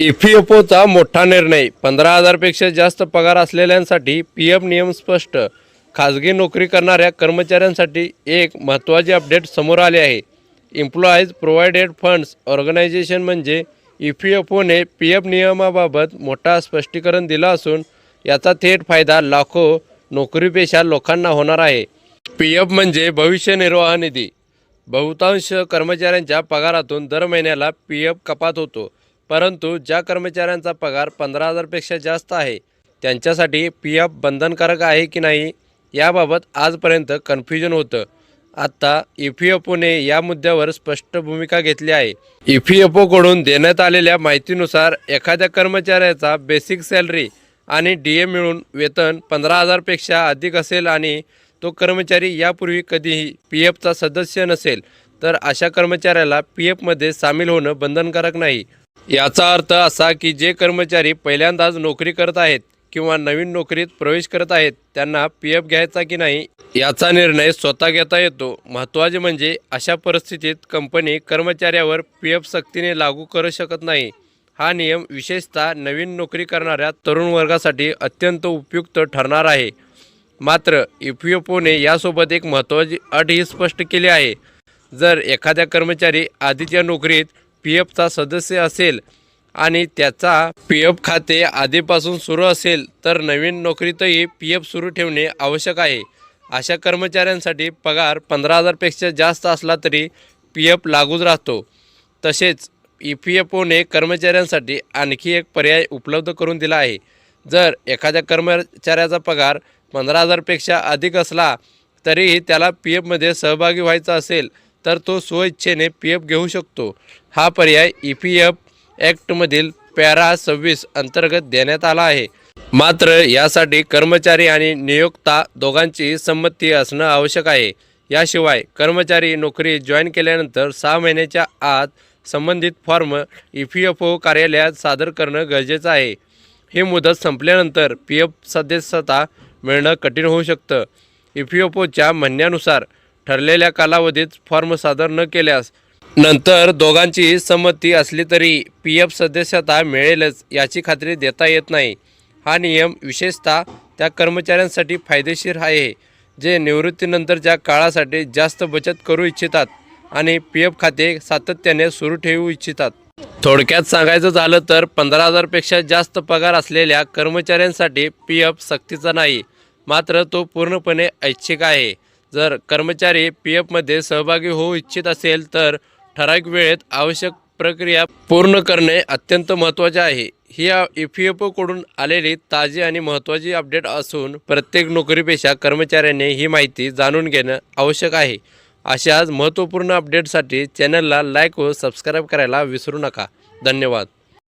ईपीएफओचा मोठा निर्णय. पंधरा हजारपेक्षा जास्त पगार असलेल्यांसाठी पी एफ नियम स्पष्ट. खाजगी नोकरी करणाऱ्या कर्मचाऱ्यांसाठी एक महत्त्वाचे अपडेट समोर आले आहे. एम्प्लॉईज प्रोव्हायडेड फंड्स ऑर्गनायझेशन म्हणजे ई पी एफ ओने पी एफ नियमाबाबत मोठा स्पष्टीकरण दिलं असून याचा थेट फायदा लाखो नोकरीपेशा लोकांना होणार आहे. पी एफ म्हणजे भविष्य निर्वाह निधी. बहुतांश कर्मचाऱ्यांच्या पगारातून दर महिन्याला पी एफ कपात होतो. परंतु ज्या कर्मचाऱ्यांचा पगार पंधरा हजारपेक्षा जास्त आहे त्यांच्यासाठी पी एफ बंधनकारक आहे की नाही याबाबत आजपर्यंत कन्फ्युजन होतं. आत्ता ई पी एफ ओने या मुद्द्यावर स्पष्ट भूमिका घेतली आहे. ई पी एफ ओकडून देण्यात आलेल्या माहितीनुसार एखाद्या कर्मचाऱ्याचा बेसिक सॅलरी आणि डी ए मिळून वेतन पंधरा हजारपेक्षा अधिक असेल आणि तो कर्मचारी यापूर्वी कधीही पी एफचा सदस्य नसेल तर अशा कर्मचाऱ्याला पी एफमध्ये सामील होणं बंधनकारक नाही. याचा अर्थ असा की जे कर्मचारी पहिल्यांदाच नोकरी करत आहेत किंवा नवीन नोकरीत प्रवेश करत आहेत त्यांना पी एफ घ्यायचा की नाही याचा निर्णय स्वतः घेता येतो. महत्त्वाचे म्हणजे अशा परिस्थितीत कंपनी कर्मचाऱ्यावर पी एफ सक्तीने लागू करू शकत नाही. हा नियम विशेषतः नवीन नोकरी करणाऱ्या तरुण वर्गासाठी अत्यंत उपयुक्त ठरणार आहे. मात्र ई पी एफ ओने यासोबत एक महत्त्वाची अट ही स्पष्ट केली आहे. जर एखाद्या कर्मचारी आधीच्या नोकरीत पी एफचा सदस्य असेल आणि त्याचा पी एफ खाते आधीपासून सुरू असेल तर नवीन नोकरीतही पी एफ सुरू ठेवणे आवश्यक आहे. अशा कर्मचाऱ्यांसाठी पगार पंधरा हजारपेक्षा जास्त असला तरी पी एफ लागूच राहतो. तसेच ई पी एफ ओने कर्मचाऱ्यांसाठी आणखी एक पर्याय उपलब्ध करून दिला आहे. जर एखाद्या कर्मचाऱ्याचा पगार पंधरा हजारपेक्षा अधिक असला तरीही त्याला पी एफमध्ये सहभागी व्हायचा असेल तर तो स्वइच्छेने पी एफ घेऊ शकतो. हा पर्याय ई पी एफ ॲक्टमधील पॅरा सव्वीस अंतर्गत देण्यात आला आहे. मात्र यासाठी कर्मचारी आणि नियोक्ता दोघांची संमती असणं आवश्यक आहे. याशिवाय कर्मचारी नोकरी जॉईन केल्यानंतर सहा महिन्याच्या आत संबंधित form E P F O कार्यालयात सादर करणं गरजेचं आहे. ही मुदत संपल्यानंतर पी एफ सदस्यता मिळणं कठीण होऊ शकतं. ई पी एफ ओच्या म्हणण्यानुसार ठरलेल्या कालावधीत फॉर्म सादर न केल्यास नंतर दोघांची संमती असली तरी पी एफ सदस्यता मिळेलच याची खात्री देता येत नाही. हा नियम विशेषतः त्या कर्मचाऱ्यांसाठी फायदेशीर आहे जे निवृत्तीनंतरच्या काळासाठी जास्त बचत करू इच्छितात आणि पी एफ खाते सातत्याने सुरू ठेवू इच्छितात. थोडक्यात सांगायचं झालं तर पंधरा हजारपेक्षा जास्त पगार असलेल्या कर्मचाऱ्यांसाठी पी एफ सक्तीचा नाही मात्र तो पूर्णपणे ऐच्छिक आहे. जर कर्मचारी पी एफमध्ये सहभागी होऊ इच्छित असेल तर ठराविक वेळेत आवश्यक प्रक्रिया पूर्ण करणे अत्यंत महत्त्वाचे आहे. ही ई पी एफ ओकडून आलेली ताजी आणि महत्त्वाची अपडेट असून प्रत्येक नोकरीपेक्षा कर्मचाऱ्याने ही माहिती जाणून घेणं आवश्यक आहे. अशाच महत्त्वपूर्ण अपडेटसाठी चॅनलला लाईक व सबस्क्राईब करायला विसरू नका. धन्यवाद.